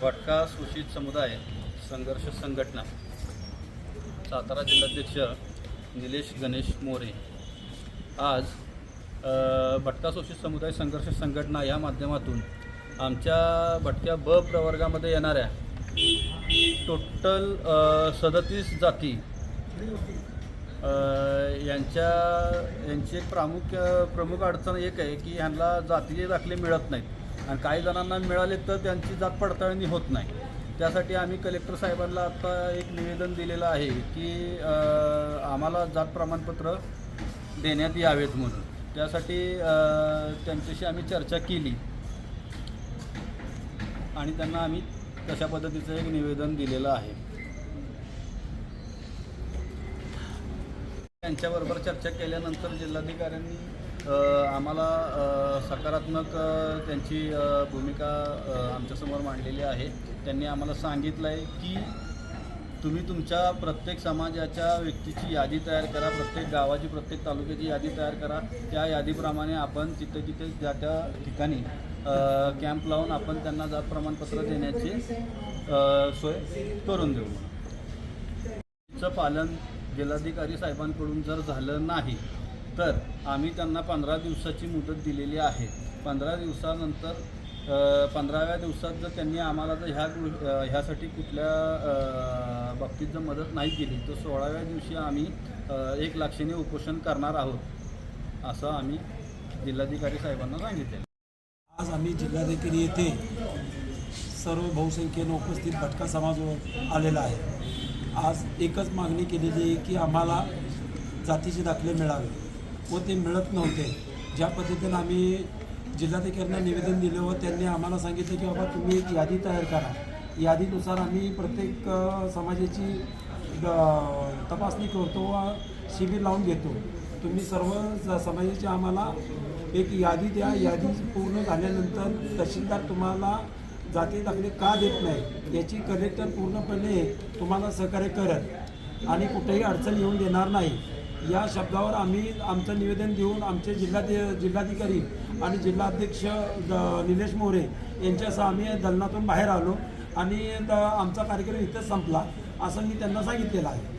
भटका शोषित समुदाय संघर्ष संघटना. सातारा जिल्हाध्यक्ष निलेश गणेश मोरे. आज भटका शोषित समुदाय संघर्ष संघटना या माध्यमातून आमच्या भटक्या ब प्रवर्गामध्ये येणाऱ्या टोटल सदतीस जाती यांच्या यांची एक प्रामुख्य प्रमुख अडचण एक आहे की ह्यांना जातीचे दाखले मिळत नाहीत. आणि काही जणांना मिळाले तर त्यांची जात पडताळणी होत नाही. त्यासाठी आम्ही कलेक्टर साहेबांना आता एक निवेदन दिलेलं आहे की आम्हाला जात प्रमाणपत्र देण्यात यावेत म्हणून. त्यासाठी त्यांच्याशी आम्ही चर्चा केली. आणि त्यांना आम्ही तशा पद्धतीचं एक निवेदन दिलेलं आहे. त्यांच्याबरोबर चर्चा केल्यानंतर जिल्हाधिकाऱ्यांनी आम्हाला सकारात्मक त्यांची भूमिका आमच्यासमोर मांडलेली आहे. त्यांनी आम्हाला सांगितलं आहे की तुम्ही तुमच्या प्रत्येक समाजाच्या व्यक्तीची यादी तयार करा प्रत्येक गावाची प्रत्येक तालुक्याची यादी तयार करा. त्या यादीप्रमाणे आपण तिथे तिथे ज्या त्या ठिकाणी कॅम्प लावून आपण त्यांना जात प्रमाणपत्र देण्याची सोय करून देऊ. चं पालन जिल्हाधिकारी साहेबांकडून जर झालं नाही तर आम्ही त्यांना पंधरा दिवसाची मुदत दिलेली आहे. पंधरा दिवसानंतर पंधराव्या दिवसात जर त्यांनी आम्हाला जर ह्या ह्यासाठी कुठल्या बाबतीत जर मदत नाही केली तर सोळाव्या दिवशी आम्ही एक लाक्षिणी उपोषण करणार आहोत असं आम्ही जिल्हाधिकारी साहेबांना सांगितले आज आम्ही जिल्हाधिकारी येथे सर्व बहुसंख्येनं उपस्थित भटका समाजावर आलेला आहे. आज एकच मागणी केलेली आहे की आम्हाला जातीचे दाखले मिळावे व ते मिळत नव्हते. ज्या पद्धतीनं आम्ही जिल्हाधिकाऱ्यांना निवेदन दिलं व त्यांनी आम्हाला सांगितलं की बाबा तुम्ही एक यादी तयार करा. यादीनुसार आम्ही प्रत्येक समाजाची तपासणी करतो व शिबिर लावून घेतो. तुम्ही सर्व ज- समाजाची आम्हाला एक यादी द्या. यादी पूर्ण झाल्यानंतर तहसीलदार तुम्हाला जाती दाखले का देत नाही? याची कलेक्टर पूर्णपणे तुम्हाला सहकार्य करत आणि कुठेही अडचण येऊन देणार नाही. या शब्दावर आम्ही आमचं निवेदन देऊन आमचे जिल्हाधि जिल्हाधिकारी आणि जिल्हाध्यक्ष द- निलेश मोरे यांच्यासह आम्ही दलनातून बाहेर आलो. आणि द- आमचा कार्यक्रम इथंच संपला असं मी त्यांना सांगितलेलं आहे.